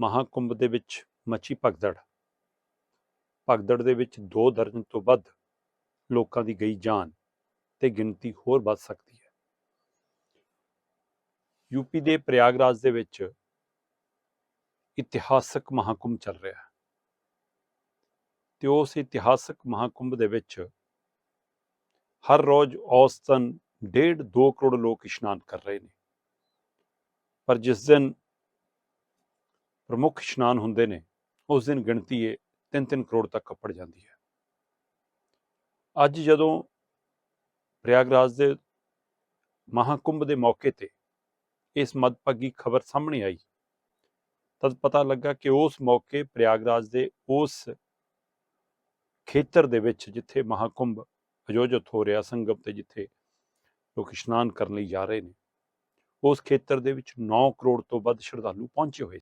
ਮਹਾਕੁੰਭ ਦੇ ਵਿੱਚ ਮੱਛੀ ਭਗਦੜ। ਭਗਦੜ ਦੇ ਵਿੱਚ 2 ਦਰਜਨ ਤੋਂ ਵੱਧ ਲੋਕਾਂ ਦੀ ਗਈ ਜਾਨ ਤੇ ਗਿਣਤੀ ਹੋਰ ਵੱਧ ਸਕਦੀ ਹੈ। ਯੂਪੀ ਦੇ ਪ੍ਰਯਾਗਰਾਜ ਦੇ ਵਿੱਚ ਇਤਿਹਾਸਕ ਮਹਾਕੁੰਭ ਚੱਲ ਰਿਹਾ ਹੈ। ਤੇ ਉਸ ਇਤਿਹਾਸਕ ਮਹਾਕੁੰਭ ਦੇ ਵਿੱਚ ਹਰ ਰੋਜ਼ ਔਸਤਨ 1.5 2 ਕਰੋੜ ਲੋਕ ਇਸ਼ਨਾਨ ਕਰ ਰਹੇ ਨੇ। ਪਰ ਜਿਸ ਦਿਨ ਪ੍ਰਮੁੱਖ ਇਸ਼ਨਾਨ ਹੁੰਦੇ ਨੇ, ਉਸ ਦਿਨ ਗਿਣਤੀ ਇਹ 3-3 ਕਰੋੜ ਤੱਕ ਕੱਪੜ ਜਾਂਦੀ ਹੈ। ਅੱਜ ਜਦੋਂ ਪ੍ਰਯਾਗਰਾਜ ਦੇ ਮਹਾਕੁੰਭ ਦੇ ਮੌਕੇ ਤੇ ਇਸ ਮਦਭਾਗੀ ਖਬਰ ਸਾਹਮਣੇ ਆਈ, ਤਦ ਪਤਾ ਲੱਗਾ ਕਿ ਉਸ ਮੌਕੇ ਪ੍ਰਯਾਗਰਾਜ ਦੇ ਉਸ ਖੇਤਰ ਦੇ ਵਿੱਚ ਜਿੱਥੇ ਮਹਾਕੁੰਭ ਆਯੋਜਿਤ ਹੋ ਰਿਹਾ, ਸੰਗਮ ਤੇ ਜਿੱਥੇ ਲੋਕ ਇਸ਼ਨਾਨ ਕਰਨ ਲਈ ਜਾ ਰਹੇ ਨੇ, ਉਸ ਖੇਤਰ ਦੇ ਵਿੱਚ 9 ਕਰੋੜ ਤੋਂ ਵੱਧ ਸ਼ਰਧਾਲੂ ਪਹੁੰਚੇ ਹੋਏ